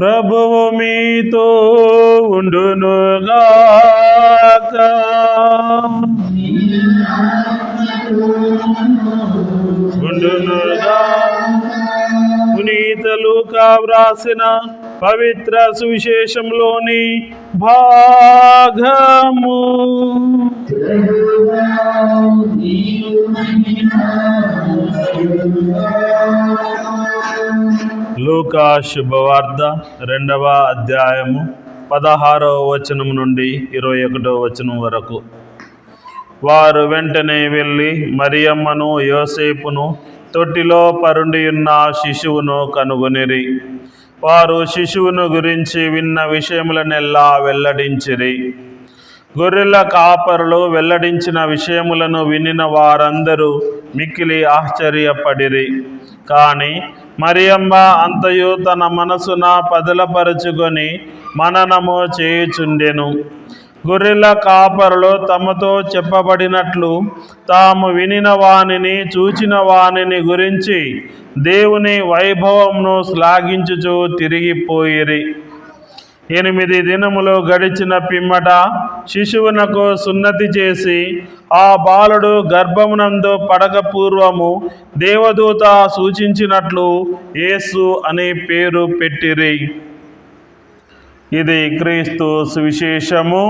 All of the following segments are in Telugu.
ప్రభువు మీతో ఉండునుగాక ఉండునుగా పునీతలు వ్రాసిన పవిత్ర సువిశేషంలోని భాగము. లూకా శుభవార్త రెండవ అధ్యాయము పదహారవ వచనం నుండి ఇరవై ఒకటవ వచనం వరకు. వారు వెంటనే వెళ్ళి మరియమ్మను యోసేపును తొట్టిలో పరుండి ఉన్న శిశువును కనుగొనిరి. వారు శిశువును గురించి విన్న విషయములనెల్లా వెల్లడించిరి. గొర్రెల కాపరులు వెల్లడించిన విషయములను వినిన వారందరూ మిక్కిలి ఆశ్చర్యపడిరి. కానీ మరియమ్మ అంతయు తన మనసున పదిలపరుచుకొని మననము చేయుచుండెను. గొర్రెల కాపరులు తమతో చెప్పబడినట్లు తాము వినిన వాణిని చూచిన వానిని గురించి దేవుని వైభవంను శ్లాఘించుచు తిరిగిపోయిరి. ఎనిమిది దినములు గడిచిన పిమ్మట శిశువునకు సున్నతి చేసి ఆ బాలుడు గర్భమునందు పడక పూర్వము దేవదూత సూచించినట్లు యేసు అనే పేరు పెట్టిరి. ఇది క్రీస్తు సువిశేషము.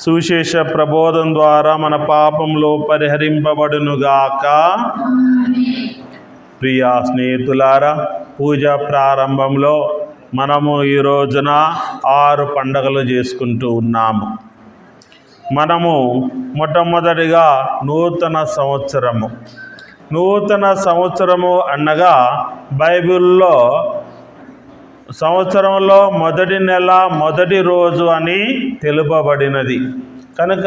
సువిశేష ప్రబోధం ద్వారా మన పాపంలో పరిహరింపబడునుగాక. ప్రియ స్నేహితులారా పూజ ప్రారంభంలో మనము ఈ రోజున ఆరు పండగలు చేసుకుంటూ ఉన్నాము. మనము మొట్టమొదటిగా నూతన సంవత్సరము. నూతన సంవత్సరము అనగా బైబిల్లో సంవత్సరంలో మొదటి నెల మొదటి రోజు అని తెలుపబడినది. కనుక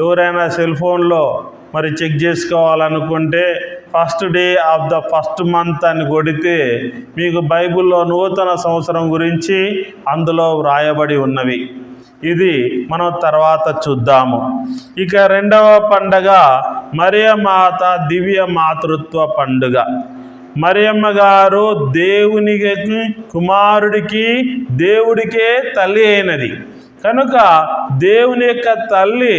ఎవరైనా సెల్ ఫోన్లో మరి చెక్ చేసుకోవాలనుకుంటే first day of the first month అని కొడితే మీకు బైబిల్లో నూతన సంవత్సరం గురించి అందులో వ్రాయబడి ఉన్నవి. ఇది మనం తర్వాత చూద్దాము. ఇక రెండవ పండగ మరియమాత దివ్య మాతృత్వ పండుగ. మరియమ్మ గారు దేవునికి కుమారుడికి దేవుడికే తల్లి అయినది. కనుక దేవుని యొక్క తల్లి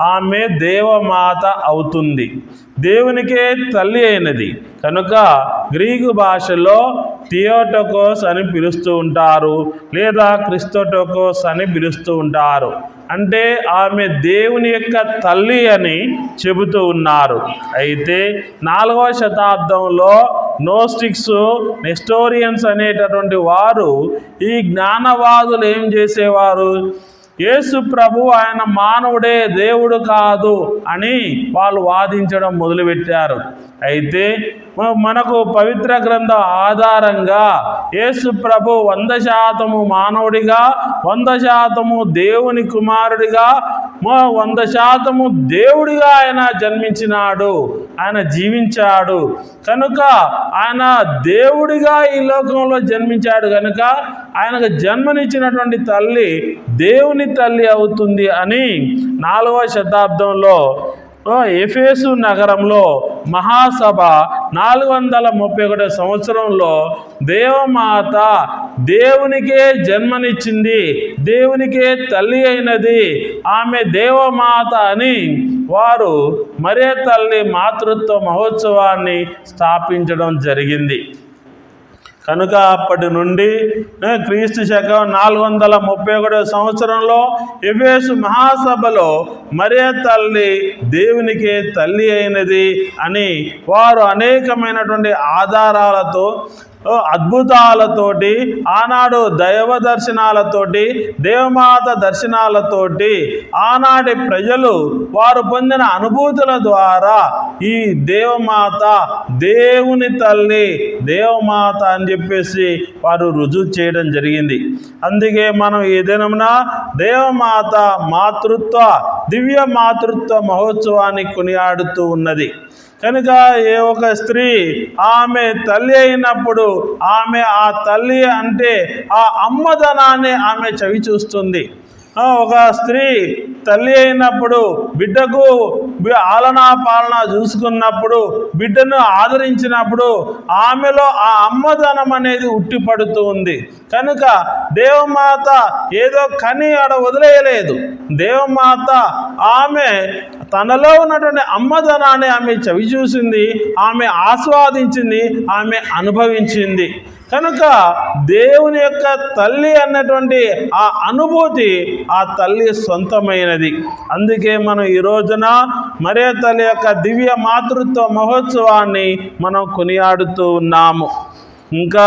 ఆమె దేవమాత అవుతుంది. దేవునికే తల్లి అయినది. కనుక గ్రీకు భాషలో థియోటోకోస్ అని పిలుస్తూ ఉంటారు. లేదా క్రిస్తోటోకోస్ అని పిలుస్తూ ఉంటారు. అంటే ఆమె దేవుని యొక్క తల్లి అని చెబుతూ ఉన్నారు. అయితే నాలుగవ శతాబ్దంలో నోస్టిక్స్ నెస్టోరియన్స్ అనేటటువంటి వారు ఈ జ్ఞానవాదులు ఏం చేసేవారు? యేసు ప్రభు ఆయన మానవుడే దేవుడు కాదు అని వాళ్ళు వాదించడం మొదలుపెట్టారు. అయితే మనకు పవిత్ర గ్రంథం ఆధారంగా యేసు ప్రభు వంద శాతము మానవుడిగా వంద శాతము దేవుని కుమారుడిగా వంద శాతము దేవుడిగా ఆయన జన్మించినాడు ఆయన జీవించాడు. కనుక ఆయన దేవుడిగా ఈ లోకంలో జన్మించాడు కనుక ఆయనకు జన్మనిచ్చినటువంటి తల్లి దేవుని తల్లి అవుతుంది అని నాలుగవ శతాబ్దంలో ఎఫేసు నగరంలో మహాసభ నాలుగు వందల ముప్పై ఒకటో సంవత్సరంలో దేవమాత దేవునికే జన్మనిచ్చింది దేవునికే తల్లి అయినది ఆమె దేవమాత అని వారు మరే తల్లి మాతృత్వ మహోత్సవాన్ని స్థాపించడం జరిగింది. కనుక అప్పటి నుండి క్రీస్తు శకం నాలుగు వందల ముప్పై ఒకటో సంవత్సరంలో ఎవేసు మహాసభలో మరే తల్లి దేవునికే తల్లి అయినది అని వారు అనేకమైనటువంటి ఆధారాలతో అద్భుతాలతోటి ఆనాడు దైవ దర్శనాలతోటి దేవమాత దర్శనాలతోటి ఆనాటి ప్రజలు వారు పొందిన అనుభూతుల ద్వారా ఈ దేవమాత దేవుని తల్లి దేవమాత అని చెప్పేసి వారు రుజువు చేయడం జరిగింది. అందుకే మనం ఈ దినమున దేవమాత మాతృత్వ దివ్య మాతృత్వ మహోత్సవాన్ని కొనియాడుతూ ఉన్నది. కనుక ఏ ఒక స్త్రీ ఆమె తల్లి అయినప్పుడు ఆమె ఆ తల్లి అంటే ఆ అమ్మదనాన్ని ఆమె చవి చూస్తుంది ఒక స్త్రీ తల్లి అయినప్పుడు బిడ్డకు ఆలనా పాలన చూసుకున్నప్పుడు బిడ్డను ఆదరించినప్పుడు ఆమెలో ఆ అమ్మదనం అనేది ఉట్టిపడుతూ ఉంది. కనుక దేవమాత ఏదో కని ఆడ వదిలేయలేదు. దేవమాత ఆమె తనలో ఉన్నటువంటి అమ్మదనాన్ని ఆమె చవి చూసింది ఆమె ఆస్వాదించింది ఆమె అనుభవించింది. కనుక దేవుని యొక్క తల్లి అన్నటువంటి ఆ అనుభూతి ఆ తల్లి సొంతమైనది. అందుకే మనం ఈ రోజున మరే తల్లి యొక్క దివ్య మాతృత్వ మహోత్సవాన్ని మనం కొనియాడుతూ ఉన్నాము. ఇంకా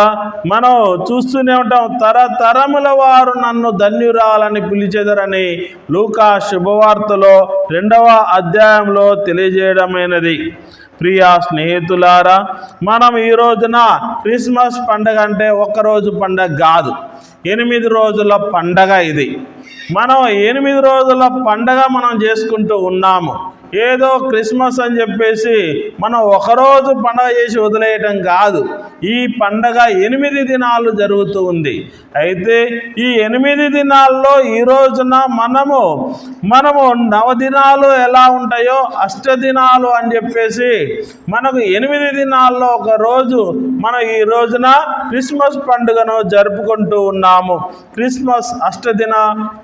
మనం చూస్తూనే ఉంటాం తరతరముల వారు నన్ను ధన్యురాలని పిలిచెదరని లూకా శుభవార్తలో రెండవ అధ్యాయంలో తెలియజేయడమైనది. ప్రియా స్నేహితులారా మనం ఈ రోజున క్రిస్మస్ పండగ అంటే ఒక్కరోజు పండగ కాదు. ఎనిమిది రోజుల పండగ ఇది. మనం ఎనిమిది రోజుల పండగ మనం చేసుకుంటూ ఉన్నాము. ఏదో క్రిస్మస్ అని చెప్పేసి మనం ఒకరోజు పండగ చేసి వదిలేయటం కాదు. ఈ పండగ ఎనిమిది దినాలు జరుగుతూ ఉంది. అయితే ఈ ఎనిమిది దినాల్లో ఈ రోజున మనము మనము నవదినాలు ఎలా ఉంటాయో అష్టదినాలు అని చెప్పేసి మనకు ఎనిమిది దినాల్లో ఒక రోజు మనం ఈ రోజున క్రిస్మస్ పండుగను జరుపుకుంటూ ఉన్నాము. క్రిస్మస్ అష్టదిన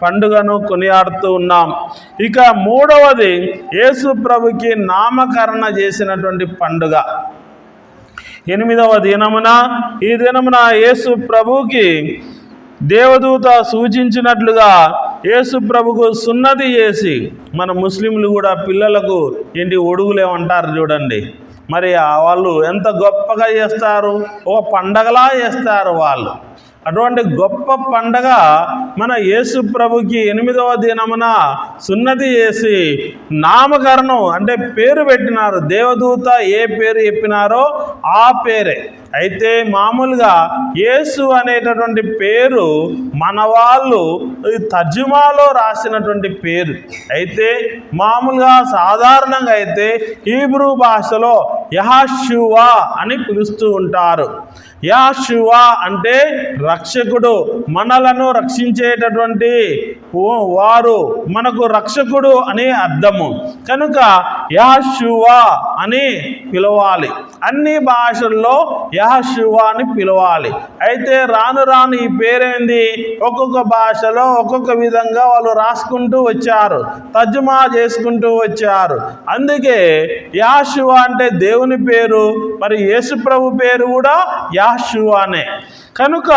పండుగను కొనియాడుతూ ఉన్నాం. ఇక మూడవది ఏ యేసు ప్రభుకి నామకరణ చేసినటువంటి పండుగ. ఎనిమిదవ దినమున ఈ దినమున యేసు ప్రభుకి దేవదూత సూచించినట్లుగా యేసు ప్రభుకు సున్నతి చేసి మన ముస్లింలు కూడా పిల్లలకు ఏంటి ఒడుగులే ఉంటారు చూడండి. మరి ఆ వాళ్ళు ఎంత గొప్పగా చేస్తారు? ఓ పండగలా చేస్తారు వాళ్ళు. అటువంటి గొప్ప పండగ మన యేసు ప్రభుకి ఎనిమిదవ దినమున సున్నతి చేసి నామకరణం అంటే పేరు పెట్టినారు. దేవదూత ఏ పేరు చెప్పినారో ఆ పేరే. అయితే మామూలుగా యేసు అనేటటువంటి పేరు మన వాళ్ళు తర్జుమాలో రాసినటువంటి పేరు. అయితే మామూలుగా సాధారణంగా అయితే హీబ్రూ భాషలో యహాశువా అని పిలుస్తూ ఉంటారు. యాశువా అంటే రక్షకుడు మనలను రక్షించేటటువంటి వారు మనకు రక్షకుడు అని అర్థము. కనుక యాశువా అని పిలవాలి. అన్ని భాషల్లో యహశివ అని పిలవాలి. అయితే రాను రాను ఈ పేరేంది? ఒక్కొక్క భాషలో ఒక్కొక్క విధంగా వాళ్ళు రాసుకుంటూ వచ్చారు. తర్జుమా చేసుకుంటూ వచ్చారు. అందుకే యాశువా అంటే దేవుని పేరు మరి యేసు ప్రభు పేరు కూడా యాశువానే కనుక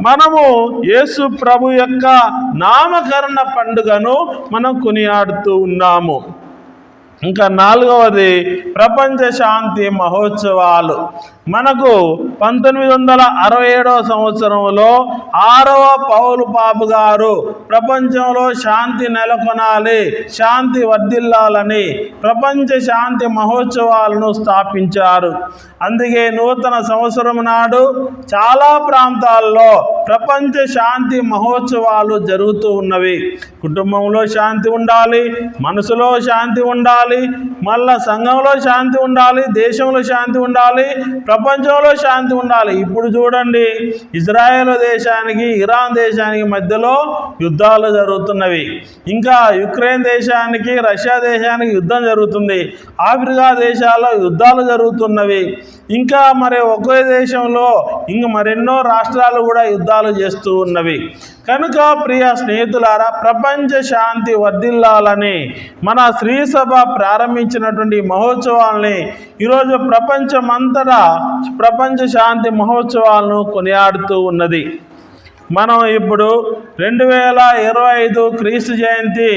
మనము యేసు ప్రభు యొక్క నామకరణ పండుగను మనం కొనియాడుతూ ఉన్నాము. ఇంకా నాలుగవది ప్రపంచ శాంతి మహోత్సవాలు. మనకు పంతొమ్మిది వందల అరవై ఏడవ సంవత్సరంలో ఆరవ పౌలు పాపు గారు ప్రపంచంలో శాంతి నెలకొనాలి శాంతి వర్ధిల్లాలని ప్రపంచ శాంతి మహోత్సవాలను స్థాపించారు. అందుకే నూతన సంవత్సరం నాడు చాలా ప్రాంతాల్లో ప్రపంచ శాంతి మహోత్సవాలు జరుగుతూ ఉన్నవి. కుటుంబంలో శాంతి ఉండాలి మనసులో శాంతి ఉండాలి మళ్ళా సంఘంలో శాంతి ఉండాలి దేశంలో శాంతి ఉండాలి ప్రపంచంలో శాంతి ఉండాలి. ఇప్పుడు చూడండి ఇజ్రాయెల్ దేశానికి ఇరాన్ దేశానికి మధ్యలో యుద్ధాలు జరుగుతున్నవి. ఇంకా యుక్రెయిన్ దేశానికి రష్యా దేశానికి యుద్ధం జరుగుతుంది. ఆఫ్రికా దేశాల్లో యుద్ధాలు జరుగుతున్నవి. ఇంకా మరి ఒకే దేశంలో ఇంక మరెన్నో రాష్ట్రాలు కూడా యుద్ధాలు చేస్తూ ఉన్నవి. కనుక ప్రియ స్నేహితులారా ప్రపంచ శాంతి వర్ధిల్లాలని మన శ్రీ సభ ప్రారంభించినటువంటి మహోత్సవాల్ని ఈరోజు ప్రపంచమంతటా ప్రపంచ శాంతి మహోత్సవాలను కొనియాడుతూ ఉన్నది. మనం ఇప్పుడు రెండు వేల ఇరవై ఐదు క్రీస్తు జయంతి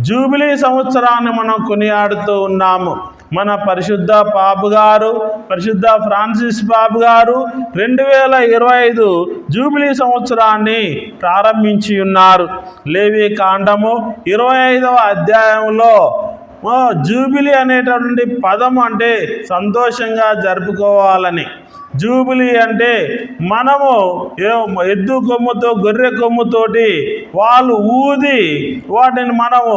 జూబిలీ సంవత్సరాన్ని మనం కొనియాడుతూ ఉన్నాము. మన పరిశుద్ధ పాపు గారు పరిశుద్ధ ఫ్రాన్సిస్ పాపు గారు రెండు వేల ఇరవై ఐదు జూబిలీ సంవత్సరాన్ని ప్రారంభించి ఉన్నారు. లేవి కాండము ఇరవై ఐదవ అధ్యాయంలో జూబిలీ అనేటటువంటి పదం అంటే సంతోషంగా జరుపుకోవాలని. జూబిలీ అంటే మనము ఎద్దు కొమ్ముతో గొర్రె కొమ్ముతోటి వాళ్ళు ఊది వాటిని మనము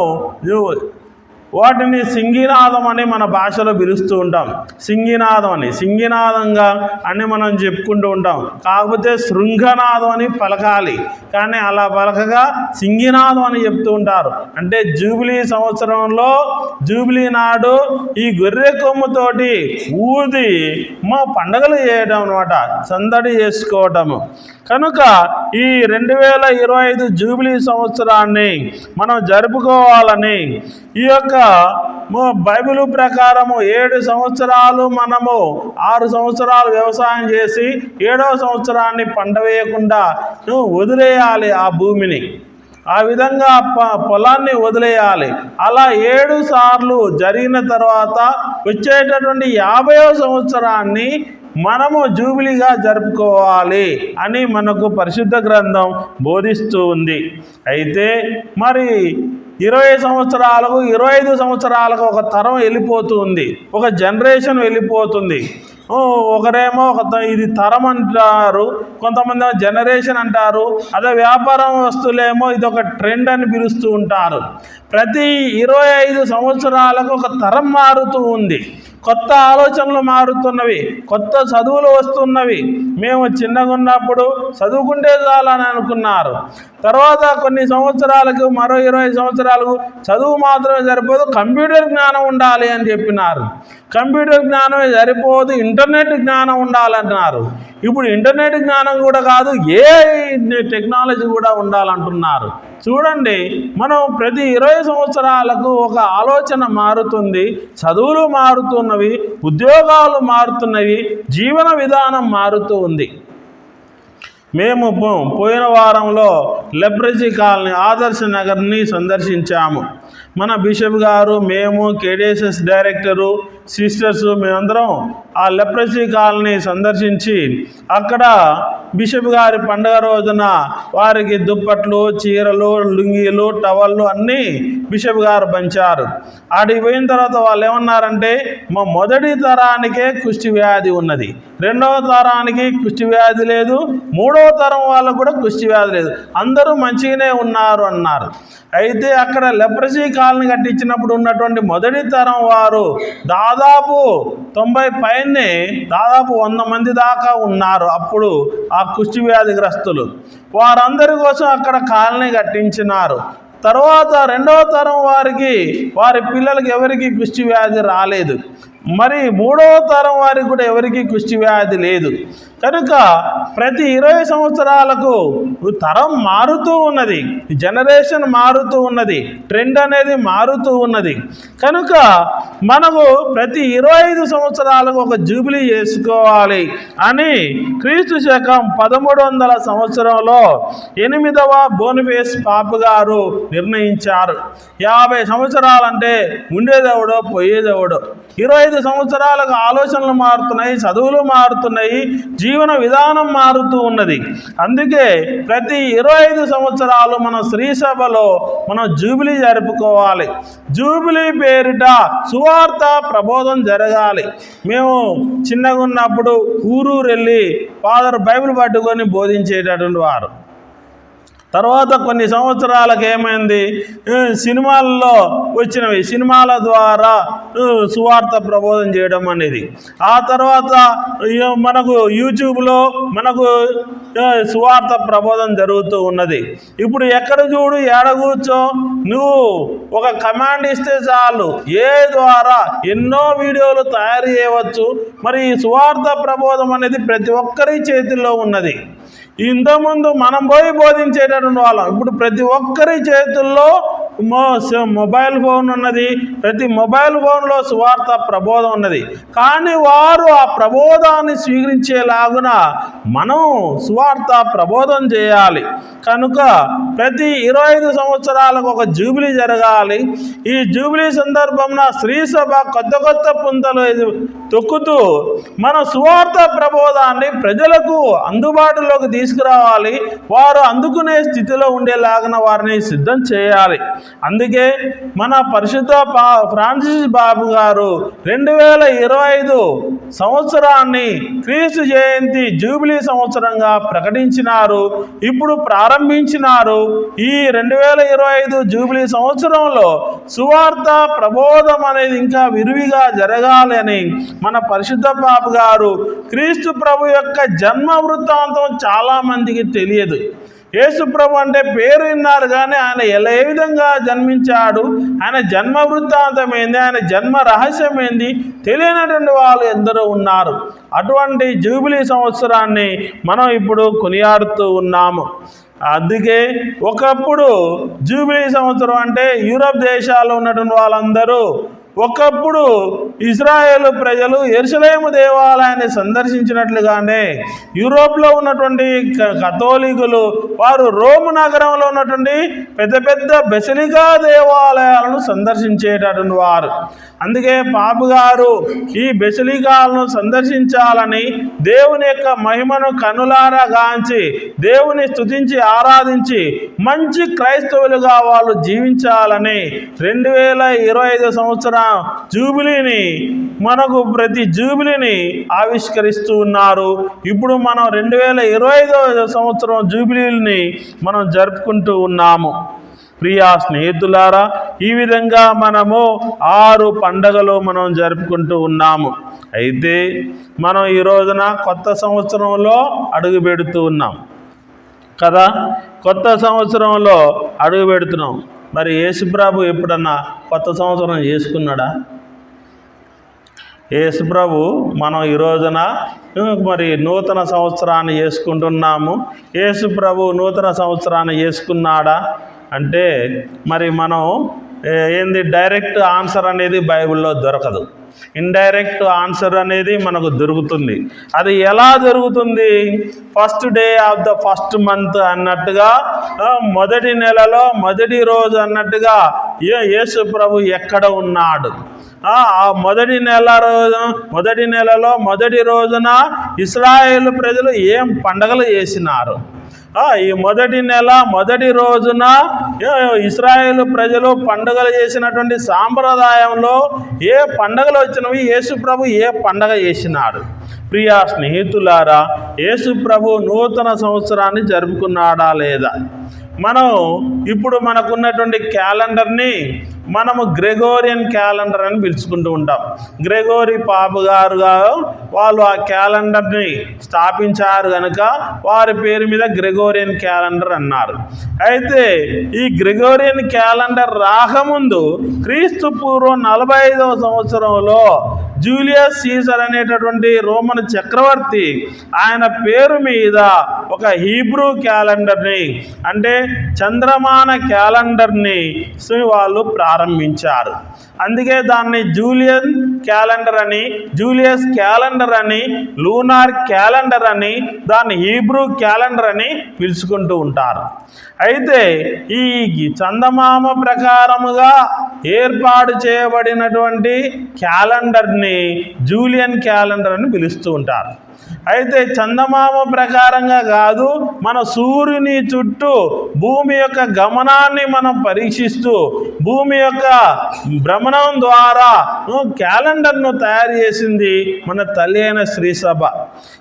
వాటిని సింగినాదం అని మన భాషలో పిలుస్తూ ఉంటాం. సింగినాదం అని. సింగినాదంగా అని మనం చెప్పుకుంటూ ఉంటాం. కాకపోతే శృంగనాదం అని పలకాలి. కానీ అలా పలకగా సింగినాదం అని చెప్తూ ఉంటారు. అంటే జూబిలీ సంవత్సరంలో జూబిలీ నాడు ఈ గొర్రె కొమ్ముతోటి ఊది మా పండగలు చేయడం అనమాట సందడి చేసుకోవటము. కనుక ఈ రెండు వేల ఇరవై ఐదు జూబిలీ సంవత్సరాన్ని మనం జరుపుకోవాలని ఈ యొక్క బైబిల్ ప్రకారము ఏడు సంవత్సరాలు మనము ఆరు సంవత్సరాలు వ్యవసాయం చేసి ఏడవ సంవత్సరాన్ని పంట వేయకుండా నువ్వు వదిలేయాలి ఆ భూమిని. ఆ విధంగా ప పొలాన్ని వదిలేయాలి. అలా ఏడు సార్లు జరిగిన తర్వాత వచ్చేటటువంటి యాభైవ సంవత్సరాన్ని మనము జూబిలీగా జరుపుకోవాలి అని మనకు పరిశుద్ధ గ్రంథం బోధిస్తూ ఉంది. అయితే మరి ఇరవై సంవత్సరాలకు ఇరవై ఐదు సంవత్సరాలకు ఒక తరం వెళ్ళిపోతుంది. ఒక జనరేషన్ వెళ్ళిపోతుంది. ఒకరేమో ఒక త- ఇది తరం అంటారు. కొంతమంది జనరేషన్ అంటారు. అదే వ్యాపారం వస్తువులేమో ఇది ఒక ట్రెండ్ అని పిలుస్తూ ఉంటారు. ప్రతి ఇరవై ఐదు సంవత్సరాలకు ఒక తరం మారుతూ ఉంది. కొత్త ఆలోచనలు మారుతున్నవి కొత్త చదువులు వస్తున్నవి. మేము చిన్నగా ఉన్నప్పుడు చదువుకుంటే చాలని అనుకున్నారు. తర్వాత కొన్ని సంవత్సరాలకు మరో ఇరవై సంవత్సరాలకు చదువు మాత్రమే సరిపోదు కంప్యూటర్ జ్ఞానం ఉండాలి అని చెప్పినారు. కంప్యూటర్ జ్ఞానమే సరిపోదు ఇంటర్నెట్ జ్ఞానం ఉండాలంటున్నారు. ఇప్పుడు ఇంటర్నెట్ జ్ఞానం కూడా కాదు ఏ టెక్నాలజీ కూడా ఉండాలంటున్నారు. చూడండి మనం ప్రతి ఇరవై సంవత్సరాలకు ఒక ఆలోచన మారుతుంది చదువులు మారుతున్నవి ఉద్యోగాలు మారుతున్నవి జీవన విధానం మారుతూ ఉంది. మేము పో- పోయిన వారంలో లెబ్రజీ కాలనీ ఆదర్శ నగర్ని సందర్శించాము. మన బిషప్ గారు మేము కేడిఎస్ఎస్ డైరెక్టరు సిస్టర్స్ మేమందరం ఆ లెప్రసీ కాలనీ సందర్శించి అక్కడ బిషప్ గారి పండుగ రోజున వారికి దుప్పట్లు చీరలు లుంగీలు టవళ్ళు అన్నీ బిషప్ గారు పంచారు. ఆడికి పోయిన తర్వాత వాళ్ళు ఏమన్నారంటే మా మొదటి తరానికే కుష్టి వ్యాధి ఉన్నది. రెండవ తరానికి కుష్టి వ్యాధి లేదు. మూడవ తరం వాళ్ళకు కూడా కుష్టి వ్యాధి లేదు. అందరూ మంచిగానే ఉన్నారు అన్నారు. అయితే అక్కడ లెప్రసీ కాలనీ కట్టించినప్పుడు ఉన్నటువంటి మొదటి తరం వారు దాదాపు తొంభై పైనే దాదాపు వంద మంది దాకా ఉన్నారు అప్పుడు ఆ కుష్టి వ్యాధిగ్రస్తులు. వారందరి కోసం అక్కడ కాలనీ కట్టించినారు. తర్వాత రెండవ తరం వారికి వారి పిల్లలకి ఎవరికి కుష్టి వ్యాధి రాలేదు. మరి మూడవ తరం వారికి కూడా ఎవరికి కుష్టి వ్యాధి లేదు. కనుక ప్రతి ఇరవై సంవత్సరాలకు తరం మారుతూ ఉన్నది. జనరేషన్ మారుతూ ఉన్నది. ట్రెండ్ అనేది మారుతూ ఉన్నది. కనుక మనకు ప్రతి ఇరవై ఐదు సంవత్సరాలకు ఒక జూబిలీ చేసుకోవాలి అని క్రీస్తు శకం పదమూడు వందల సంవత్సరంలో ఎనిమిదవ బోనిఫేస్ పాపు గారు నిర్ణయించారు. యాభై సంవత్సరాలంటే ఉండేదెవడో పోయేదెవడో. ఇరవై ఐదు సంవత్సరాలకు ఆలోచనలు మారుతున్నాయి చదువులు మారుతున్నాయి జీవన విధానం మారుతూ ఉన్నది. అందుకే ప్రతి ఇరవై ఐదు సంవత్సరాలు మన శ్రీసభలో మనం జూబిలీ జరుపుకోవాలి. జూబిలీ పేరిట సువార్త ప్రబోధం జరగాలి. మేము చిన్నగా ఉన్నప్పుడు ఊరూరు వెళ్ళి ఫాదర్ బైబిల్ పట్టుకొని బోధించేటటువంటి వారు. తర్వాత కొన్ని సంవత్సరాలకు ఏమైంది? సినిమాల్లో వచ్చినవి సినిమాల ద్వారా సువార్త ప్రబోధం చేయడం అనేది. ఆ తర్వాత మనకు యూట్యూబ్లో మనకు సువార్త ప్రబోధం జరుగుతూ ఉన్నది. ఇప్పుడు ఎక్కడ చూడు ఏడ కూర్చో నువ్వు ఒక కమాండ్ ఇస్తే చాలు. ఏ ద్వారా ఎన్నో వీడియోలు తయారు చేయవచ్చు. మరి ఈ సువార్త ప్రబోధం అనేది ప్రతి ఒక్కరి చేతిలో ఉన్నది. ఇంతకుముందు మనం పోయి బోధించేటటువంటి వాళ్ళం. ఇప్పుడు ప్రతి ఒక్కరి చేతుల్లో మొబైల్ ఫోన్ ఉన్నది. ప్రతి మొబైల్ ఫోన్లో సువార్త ప్రబోధం ఉన్నది. కానీ వారు ఆ ప్రబోధాన్ని స్వీకరించేలాగున మనం సువార్త ప్రబోధం చేయాలి. కనుక ప్రతి ఇరవై ఐదు సంవత్సరాలకు ఒక జూబిలీ జరగాలి. ఈ జూబిలీ సందర్భంన స్త్రీసభ సభ కొత్త కొత్త పుంతలు తొక్కుతూ మన సువార్త ప్రబోధాన్ని ప్రజలకు అందుబాటులోకి తీసుకురావాలి. వారు అందుకునే స్థితిలో ఉండేలాగిన వారిని సిద్ధం చేయాలి. అందుకే మన పరిశుద్ధ పా ఫ్రాన్సిస్ బాబు గారు రెండు వేల ఇరవై ఐదు సంవత్సరాన్ని క్రీస్తు జయంతి జూబిలీ సంవత్సరంగా ప్రకటించినారు ఇప్పుడు ప్రారంభించినారు. ఈ రెండు వేల ఇరవై ఐదు జూబిలీ సంవత్సరంలో సువార్త ప్రబోధం అనేది ఇంకా విరివిగా జరగాలి అని మన పరిశుద్ధ బాబు గారు క్రీస్తు ప్రభు యొక్క జన్మ వృత్తాంతం చాలా మందికి తెలియదు. యేసుప్రభు అంటే పేరు విన్నారు కానీ ఆయన ఎలా ఏ విధంగా జన్మించాడు? ఆయన జన్మ వృత్తాంతం ఏంది? ఆయన జన్మ రహస్యం ఏంది? తెలియనటువంటి వాళ్ళు ఎందరో ఉన్నారు. అటువంటి జూబిలీ సంవత్సరాన్ని మనం ఇప్పుడు కొనియాడుతూ ఉన్నాము. అందుకే ఒకప్పుడు జూబిలీ సంవత్సరం అంటే యూరప్ దేశాల్లో ఉన్నటువంటి వాళ్ళందరూ ఒకప్పుడు ఇజ్రాయేల్ ప్రజలు ఎరుసలేము దేవాలయాన్ని సందర్శించినట్లుగానే యూరోప్లో ఉన్నటువంటి క- కథోలికులు వారు రోమ్ నగరంలో ఉన్నటువంటి పెద్ద పెద్ద బెసలికా దేవాలయాలను సందర్శించేటటువంటి వారు. అందుకే పాపు గారు ఈ బెసలికాలను సందర్శించాలని దేవుని యొక్క మహిమను కనులారా గాంచి దేవుని స్తుతించి ఆరాధించి మంచి క్రైస్తవులుగా వాళ్ళు జీవించాలని రెండు వేల ఇరవై ఐదు సంవత్సరాలు జూబిలీని మనకు ప్రతి జూబిలీని ఆవిష్కరిస్తూ ఉన్నారు. ఇప్పుడు మనం రెండు వేల ఇరవై ఐదవ సంవత్సరం జూబిలీని మనం జరుపుకుంటూ ఉన్నాము. ప్రియా స్నేహితులారా ఈ విధంగా మనము ఆరు పండగలు మనం జరుపుకుంటూ ఉన్నాము. అయితే మనం ఈ రోజున కొత్త సంవత్సరంలో అడుగు పెడుతూ ఉన్నాం. కదా? కొత్త సంవత్సరంలో అడుగు పెడుతున్నాం. మరి యేసుప్రభు ఎప్పుడన్నా కొత్త సంవత్సరం చేసుకున్నాడా? యేసుప్రభు మనం ఈ రోజున మరి నూతన సంవత్సరాన్ని చేసుకుంటున్నాము. యేసుప్రభు నూతన సంవత్సరాన్ని చేసుకున్నాడా? అంటే మరి మనం ఏంది? డైరెక్ట్ ఆన్సర్ అనేది బైబిల్లో దొరకదు. ఇండైరెక్ట్ ఆన్సర్ అనేది మనకు దొరుకుతుంది. అది ఎలా దొరుకుతుంది? First day of the first month అన్నట్టుగా మొదటి నెలలో మొదటి రోజు అన్నట్టుగా ఏ యేసు ప్రభు ఎక్కడ ఉన్నాడు? ఆ మొదటి నెల రోజు మొదటి నెలలో మొదటి రోజున ఇస్రాయేల్ ప్రజలు ఏం పండగలు చేసినారు? ఈ మొదటి నెల మొదటి రోజున ఇస్రాయేల్ ప్రజలు పండుగలు చేసినటువంటి సాంప్రదాయంలో ఏ పండగలు వచ్చినవి? యేసు ప్రభు ఏ పండగ చేసినాడు? ప్రియా స్నేహితులారా యేసు ప్రభు నూతన సంవత్సరాన్ని జరుపుకున్నాడా లేదా? మనం ఇప్పుడు మనకున్నటువంటి క్యాలెండర్ని మనము గ్రెగోరియన్ క్యాలెండర్ అని పిలుచుకుంటూ ఉంటాం. గ్రెగోరి పాపు గారు వాళ్ళు ఆ క్యాలెండర్ని స్థాపించారు కనుక వారి పేరు మీద గ్రెగోరియన్ క్యాలెండర్ అన్నారు. అయితే ఈ గ్రెగోరియన్ క్యాలెండర్ రాకముందు క్రీస్తు పూర్వం నలభై ఐదవ సంవత్సరంలో జూలియస్ సీజర్ అనేటటువంటి రోమన్ చక్రవర్తి ఆయన పేరు మీద ఒక హీబ్రూ క్యాలెండర్ని అంటే చంద్రమాన క్యాలెండర్ని వాళ్ళు ప్రారంభించారు. అందుకే దాన్ని జూలియన్ క్యాలెండర్ అని జూలియస్ క్యాలెండర్ అని లూనార్ క్యాలెండర్ అని దాన్ని హీబ్రూ క్యాలెండర్ అని పిలుచుకుంటూ ఉంటారు. అయితే ఈ చందమామ ప్రకారముగా ఏర్పాటు చేయబడినటువంటి క్యాలెండర్ని జూలియన్ క్యాలెండర్ అని పిలుస్తూ ఉంటారు. అయితే చందమామ ప్రకారంగా కాదు మన సూర్యుని చుట్టూ భూమి యొక్క గమనాన్ని మనం పరీక్షిస్తూ భూమి యొక్క గమనం ద్వారా క్యాలెండర్ను తయారు చేసింది మన తల్లి అయిన శ్రీసభ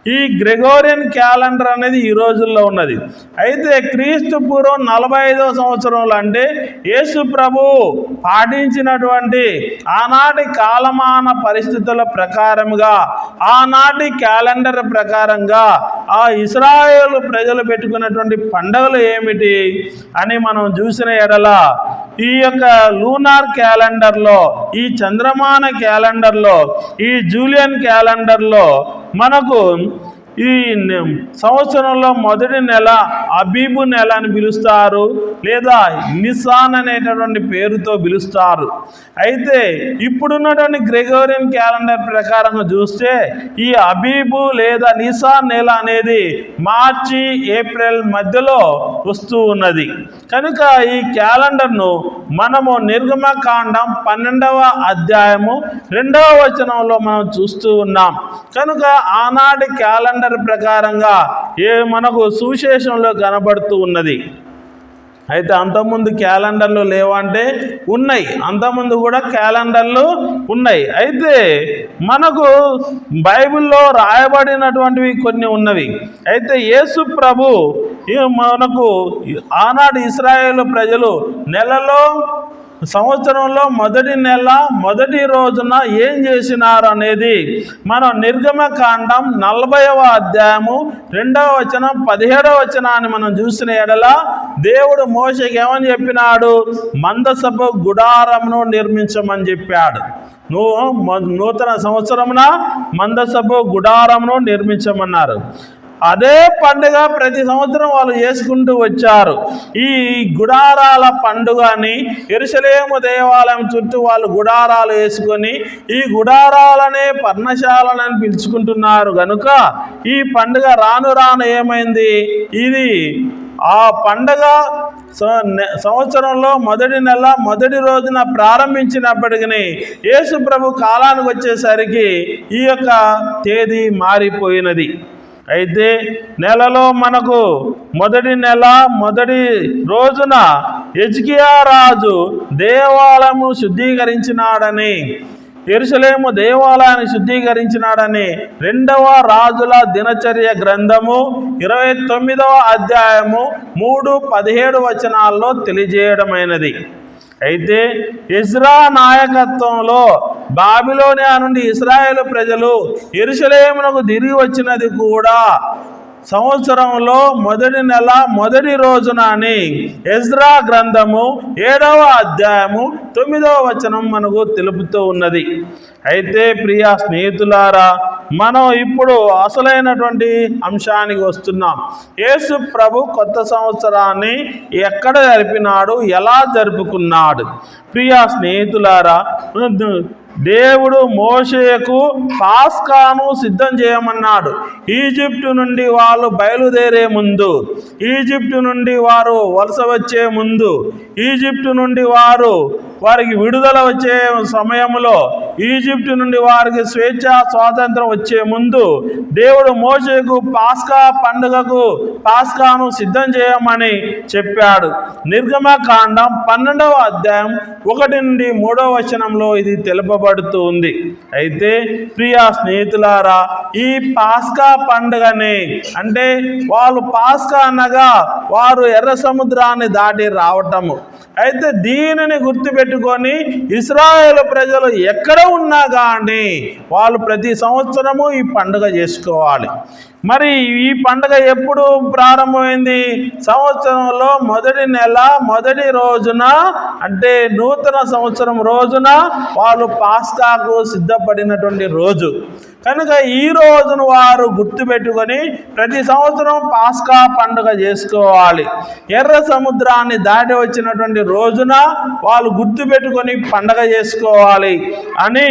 ఈ గ్రెగోరియన్ క్యాలెండర్ అనేది ఈ రోజుల్లో ఉన్నది. అయితే క్రీస్తు పూర్వం నలభై ఐదో సంవత్సరంలో అంటే యేసు ప్రభు పాటించినటువంటి ఆనాటి కాలమాన పరిస్థితుల ప్రకారంగా ఆనాటి క్యాలెండర్ ప్రకారంగా ఆ ఇస్రాయేల్ ప్రజలు పెట్టుకున్నటువంటి పండుగలు ఏమిటి అని మనం చూసిన ఎడల ఈ యొక్క లూనార్ క్యాలెండర్లో ఈ చంద్రమాన క్యాలెండర్లో ఈ జూలియన్ క్యాలెండర్లో మనకు ఈ నె- సంవత్సరంలో మొదటి నెల అబీబు నెల అని పిలుస్తారు లేదా నిసాన్ అనేటటువంటి పేరుతో పిలుస్తారు. అయితే ఇప్పుడున్నటువంటి గ్రెగోరియన్ క్యాలెండర్ ప్రకారంగా చూస్తే ఈ అబీబు లేదా నిసాన్ నెల అనేది మార్చి ఏప్రిల్ మధ్యలో వస్తూ ఉన్నది. కనుక ఈ క్యాలెండర్ను మనము నిర్గమకాండం పన్నెండవ అధ్యాయము రెండవ వచనంలో మనం చూస్తూ ఉన్నాం. కనుక ఆనాటి క్యాలెండర్ ప్రకారంగా ఏ మనకు సువిశేషంలో కనబడుతూ ఉన్నది. అయితే అంతకుముందు క్యాలెండర్లు లేవంటే ఉన్నాయి. అంతకుముందు కూడా క్యాలెండర్లు ఉన్నాయి. అయితే మనకు బైబిల్లో రాయబడినటువంటివి కొన్ని ఉన్నవి. అయితే యేసు ప్రభు మనకు ఆనాడు ఇస్రాయేల్ ప్రజలు నెలలో సంవత్సరంలో మొదటి నెల మొదటి రోజున ఏం చేసినారు అనేది మనం నిర్గమకాండం నలభైవ అధ్యాయము రెండవ వచనం పదిహేడవ వచనాన్ని మనం చూసిన ఎడల దేవుడు మోసకి ఏమని చెప్పినాడు? మందసభ గుడారమును నిర్మించమని చెప్పాడు. నువ్వు నూతన సంవత్సరమున మందసభ గుడారమును నిర్మించమన్నారు. అదే పండుగ ప్రతి సంవత్సరం వాళ్ళు చేసుకుంటూ వచ్చారు. ఈ గుడారాల పండుగని ఎరుసలేము దేవాలయం చుట్టూ వాళ్ళు గుడారాలు వేసుకొని ఈ గుడారాలనే పర్ణశాలని పిలుచుకుంటున్నారు. కనుక ఈ పండుగ రాను రాను ఏమైంది? ఇది ఆ పండగ స- సంవత్సరంలో మొదటి నెల మొదటి రోజున ప్రారంభించినప్పటికీ యేసు ప్రభు కాలానికి వచ్చేసరికి ఈ యొక్క తేదీ మారిపోయినది. అయితే నెలలో మనకు మొదటి నెల మొదటి రోజున ఎజ్కియా రాజు దేవాలయము శుద్ధీకరించినాడని ఎరుసలేము దేవాలయాన్ని శుద్ధీకరించినాడని రెండవ రాజుల దినచర్య గ్రంథము ఇరవై తొమ్మిదవ అధ్యాయము మూడు పదిహేడు వచనాల్లో తెలియజేయడమైనది. అయితే ఇజ్రా నాయకత్వంలో బాబిలోనే నుండి ఇస్రాయేల్ ప్రజలు ఎరుసలేమునకు తిరిగి వచ్చినది కూడా సంవత్సరంలో మొదటి నెల మొదటి రోజున అని ఎజ్రా గ్రంథము ఏడవ అధ్యాయము తొమ్మిదవ వచనం మనకు తెలుపుతూ ఉన్నది. అయితే ప్రియ స్నేహితులారా మనం ఇప్పుడు అసలైనటువంటి అంశానికి వస్తున్నాం. యేసు ప్రభు కొత్త సంవత్సరాన్ని ఎక్కడ జరిపినాడు ఎలా జరుపుకున్నాడు? ప్రియ స్నేహితులారా దేవుడు మోషేకు పాస్కాను సిద్ధం చేయమన్నాడు. ఈజిప్టు నుండి వాళ్ళు బయలుదేరే ముందు ఈజిప్టు నుండి వారు వలస వచ్చే ముందు ఈజిప్టు నుండి వారు వారికి విడుదల వచ్చే సమయంలో ఈజిప్టు నుండి వారికి స్వేచ్ఛ స్వాతంత్రం వచ్చే ముందు దేవుడు మోషేకు పాస్కా పండుగకు పాస్కాను సిద్ధం చేయమని చెప్పాడు. నిర్గమకాండం పన్నెండవ అధ్యాయం ఒకటి నుండి మూడవ వచనంలో ఇది తెలుపబడుతూ ఉంది. అయితే ప్రియా స్నేహితులారా ఈ పాస్కా పండుగని అంటే వాళ్ళు పాస్కా అనగా వారు ఎర్ర సముద్రాన్ని దాటి రావటము. అయితే దీనిని గుర్తుపెట్టుకొని ఇస్రాయేల్ ప్రజలు ఎక్కడ ఉన్నా కానీ వాళ్ళు ప్రతి సంవత్సరము ఈ పండుగ చేసుకోవాలి. మరి ఈ పండుగ ఎప్పుడు ప్రారంభమైంది? సంవత్సరంలో మొదటి నెల మొదటి రోజున అంటే నూతన సంవత్సరం రోజున వాళ్ళు పాస్కాకు సిద్ధపడినటువంటి రోజు. కనుక ఈ రోజును వారు గుర్తుపెట్టుకొని ప్రతి సంవత్సరం పాస్కా పండుగ చేసుకోవాలి. ఎర్ర సముద్రాన్ని దాటి వచ్చినటువంటి రోజున వాళ్ళు గుర్తుపెట్టుకొని పండగ చేసుకోవాలి అని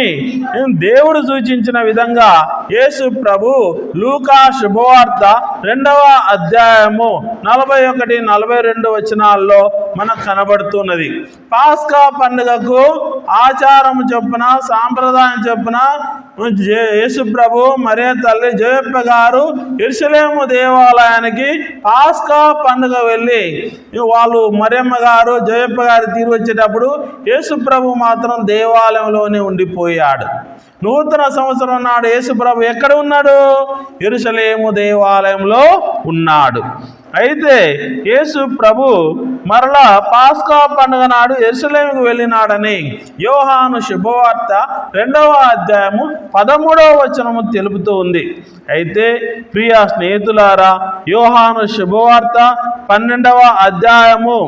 దేవుడు సూచించిన విధంగా యేసు ప్రభు లూకా శుభవార్త రెండవ అధ్యాయము నలభై ఒకటి నలభై రెండు వచనాల్లో మనకు కనబడుతున్నది. పాస్కా పండుగకు ఆచారం చొప్పున సాంప్రదాయం చొప్పున యేసుప్రభు యేసు ప్రభు మరే తల్లి జయప్ప గారు ఎరుసలేము దేవాలయానికి పాస్కా పండుగ వెళ్ళి వాళ్ళు మరియమ్మ గారు జయప్ప గారు తీరు వచ్చేటప్పుడు యేసు ప్రభు మాత్రం దేవాలయంలోనే ఉండిపోయాడు. నూతన సంవత్సరం నాడు యేసు ప్రభు ఎక్కడ ఉన్నాడు? ఎరుసలేము దేవాలయంలో ఉన్నాడు. అయితే యేసు ప్రభు మరలా పాస్కా పండుగ నాడు ఎరుసలేముకు వెళ్ళినాడని యోహాను శుభవార్త రెండవ అధ్యాయము పదమూడవ వచనము తెలుపుతూ ఉంది. అయితే ప్రియ స్నేహితులారా యోహాను శుభవార్త పన్నెండవ అధ్యాయము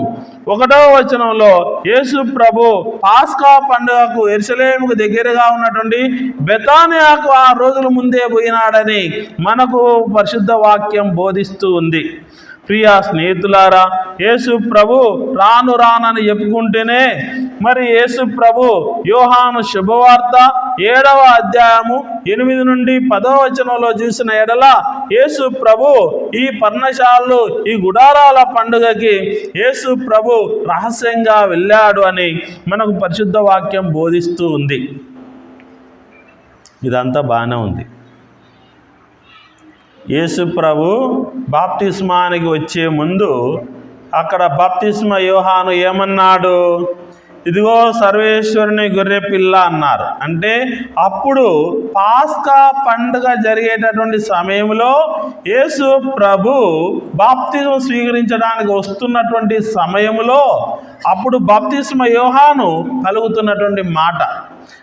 ఒకటో వచనంలో యేసు ప్రభు పాస్కా పండుగకు ఎరుసలేముకు దగ్గరగా ఉన్నటువంటి బెతానియాకు ఆ రోజుల ముందే పోయినాడని మనకు పరిశుద్ధ వాక్యం బోధిస్తూ ఉంది. ప్రియ స్నేహితులారా యేసు ప్రభు రాను రానని చెప్పుకుంటేనే మరి యేసు ప్రభు యోహాను శుభవార్త ఏడవ అధ్యాయము ఎనిమిది నుండి పదవ వచనంలో చూసిన ఎడల యేసు ప్రభు ఈ పర్ణశాలలు ఈ గుడారాల పండుగకి యేసు ప్రభు రహస్యంగా వెళ్ళాడు అని మనకు పరిశుద్ధ వాక్యం బోధిస్తూ ఉంది. ఇదంతా బాగానే ఉంది. యేసు ప్రభు బాప్తిస్మానికి వచ్చే ముందు అక్కడ బప్తిస్మ యోహాను ఏమన్నాడు? ఇదిగో సర్వేశ్వరుని గొర్రె పిల్ల అన్నారు. అంటే అప్పుడు పాస్కా పండుగ జరిగేటటువంటి సమయంలో యేసు ప్రభు బాప్తిజం స్వీకరించడానికి వస్తున్నటువంటి సమయంలో అప్పుడు బాప్తిస్మ యోహాను కలుగుతున్నటువంటి మాట.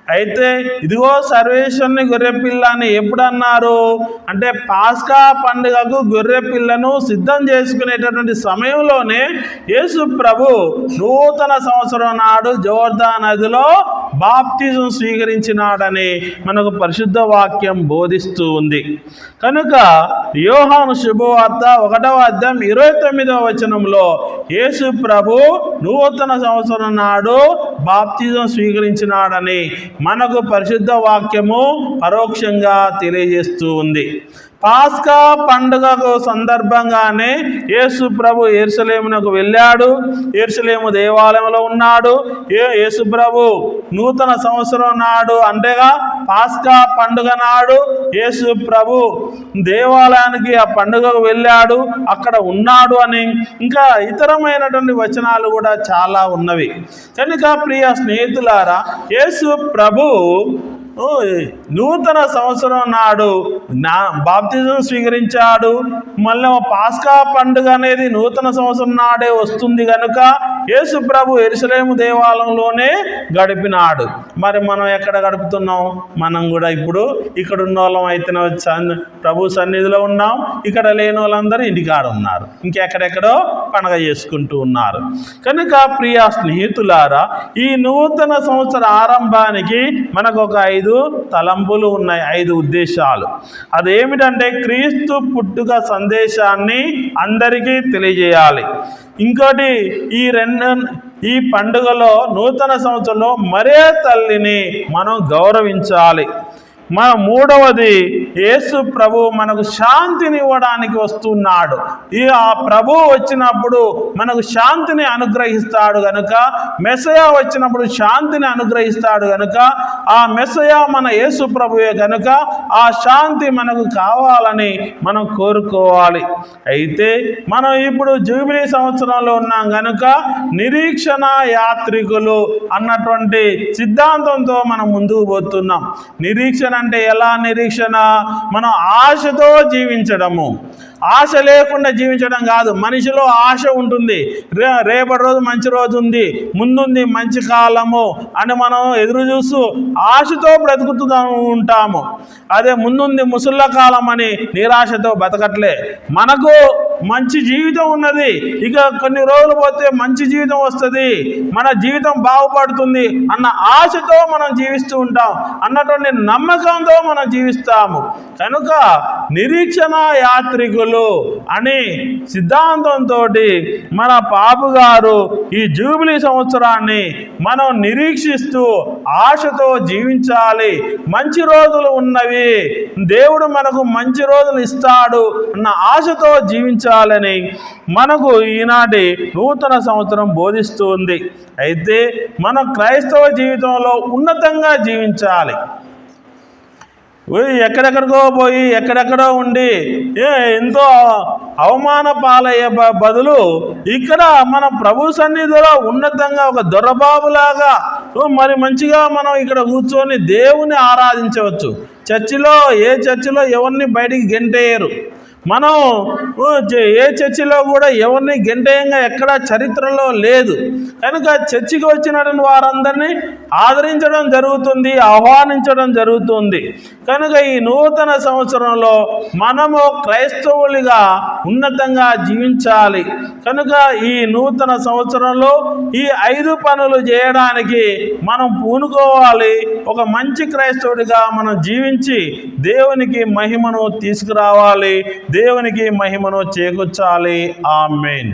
అయితే ఇదిగో సర్వేశ్వరుని గొర్రె పిల్ల అని ఎప్పుడన్నారు? అంటే పాస్కా పండుగకు గొర్రె పిల్లను సిద్ధం చేసుకునేటటువంటి సమయంలోనే యేసు ప్రభు నూతన సంవత్సరం నాడు జోర్దా నదిలో బాప్తిజం స్వీకరించినాడని మనకు పరిశుద్ధ వాక్యం బోధిస్తూ ఉంది. కనుక యోహాను శుభవార్త ఒకటవ అర్థం ఇరవై తొమ్మిదవ వచనంలో యేసు ప్రభు నూతన సంవత్సరం నాడు బాప్తిజం స్వీకరించినాడని మనకు పరిశుద్ధ వాక్యము పరోక్షంగా తెలియజేస్తూ ఉంది. పాస్కా పండుగకు సందర్భంగానే యేసు ప్రభు ఎరుసలేమునకు వెళ్ళాడు. ఎరుసలేము దేవాలయంలో ఉన్నాడు. ఏ యేసు ప్రభు నూతన సంవత్సరం నాడు అంటేగా పాస్కా పండుగ నాడు యేసు ప్రభు దేవాలయానికి ఆ పండుగకు వెళ్ళాడు. అక్కడ ఉన్నాడు అని ఇంకా ఇతరమైనటువంటి వచనాలు కూడా చాలా ఉన్నవి. కనుక ప్రియ స్నేహితులారా యేసు ప్రభు నూతన సంవత్సరం నాడు నా బాప్తిజం స్వీకరించాడు. మళ్ళీ పాస్కా పండుగ అనేది నూతన సంవత్సరం నాడే వస్తుంది కనుక యేసు ప్రభు ఎరుసలేము దేవాలయంలోనే గడిపినాడు. మరి మనం ఎక్కడ గడుపుతున్నాం? మనం కూడా ఇప్పుడు ఇక్కడ ఉన్న వాళ్ళం అయితే సన్- ప్రభు సన్నిధిలో ఉన్నాం. ఇక్కడ లేని వాళ్ళందరూ ఇంటికాడ ఉన్నారు. ఇంకెక్కడెక్కడో పండగ చేసుకుంటూ ఉన్నారు. కనుక ప్రియ స్నేహితులారా ఈ నూతన సంవత్సర ఆరంభానికి మనకు ఒక ఐదు తలంపులు ఉన్నాయి ఐదు ఉద్దేశాలు. అదేమిటంటే క్రీస్తు పుట్టుక సందేశాన్ని అందరికీ తెలియజేయాలి. ఇంకోటి ఈ రెండు ఈ పండుగలో నూతన సంవత్సరంలో మరే తల్లిని మనం గౌరవించాలి? మన మూడవది యేసు ప్రభు మనకు శాంతిని ఇవ్వడానికి వస్తున్నాడు. ఈ ఆ ప్రభు వచ్చినప్పుడు మనకు శాంతిని అనుగ్రహిస్తాడు గనుక మెసయ వచ్చినప్పుడు శాంతిని అనుగ్రహిస్తాడు గనుక ఆ మెసయ మన యేసు ప్రభువే గనుక ఆ శాంతి మనకు కావాలని మనం కోరుకోవాలి. అయితే మనం ఇప్పుడు జూబిలీ సంవత్సరంలో ఉన్నాం గనుక నిరీక్షణ యాత్రికులు అన్నటువంటి సిద్ధాంతంతో మనం ముందుకు పోతున్నాం. నిరీక్షణ అంటే ఎలా నిరీక్షణ? మనం ఆశతో జీవించడము. ఆశ లేకుండా జీవించడం కాదు. మనిషిలో ఆశ ఉంటుంది. రే రేపటి రోజు మంచి రోజు ఉంది. ముందుంది మంచి కాలము అని మనం ఎదురు చూస్తూ ఆశతో బ్రతుకుతూ ఉంటాము. అదే ముందుంది ముసళ్ళ కాలం అని నిరాశతో బతకట్లే. మనకు మంచి జీవితం ఉన్నది. ఇక కొన్ని రోజులు పోతే మంచి జీవితం వస్తుంది. మన జీవితం బాగుపడుతుంది అన్న ఆశతో మనం జీవిస్తూ ఉంటాం. అన్నటువంటి నమ్మకంతో మనం జీవిస్తాము. కనుక నిరీక్షణ యాత్రికులు అని సిద్ధాంతంతో మన పాపు గారు ఈ జూబిలీ సంవత్సరాన్ని మనం నిరీక్షిస్తూ ఆశతో జీవించాలి. మంచి రోజులు ఉన్నవి. దేవుడు మనకు మంచి రోజులు ఇస్తాడు అన్న ఆశతో జీవించాలని మనకు ఈనాటి నూతన సంవత్సరం బోధిస్తుంది. అయితే మన క్రైస్తవ జీవితంలో ఉన్నతంగా జీవించాలి. ఎక్కడెక్కడికో పోయి ఎక్కడెక్కడో ఉండి ఏ ఎంతో అవమాన పాలయ్యే బదులు ఇక్కడ మన ప్రభు సన్నిధిలో ఉన్నతంగా ఒక దొరబాబులాగా మరి మంచిగా మనం ఇక్కడ కూర్చొని దేవుని ఆరాధించవచ్చు. చర్చిలో ఏ చర్చిలో ఎవరిని బయటికి గెంటేయరు? మనం ఏ చర్చిలో కూడా ఎవరిని గెంటేయంగా ఎక్కడా చరిత్రలో లేదు. కనుక చర్చికి వచ్చినటువంటి వారందరినీ ఆదరించడం జరుగుతుంది ఆహ్వానించడం జరుగుతుంది. కనుక ఈ నూతన సంవత్సరంలో మనము క్రైస్తవులుగా ఉన్నతంగా జీవించాలి. కనుక ఈ నూతన సంవత్సరంలో ఈ ఐదు పనులు చేయడానికి మనం పూనుకోవాలి. ఒక మంచి క్రైస్తవుడిగా మనం జీవించి దేవునికి మహిమను తీసుకురావాలి. దేవునికి మహిమను చేకూర్చాలి. ఆమెన్.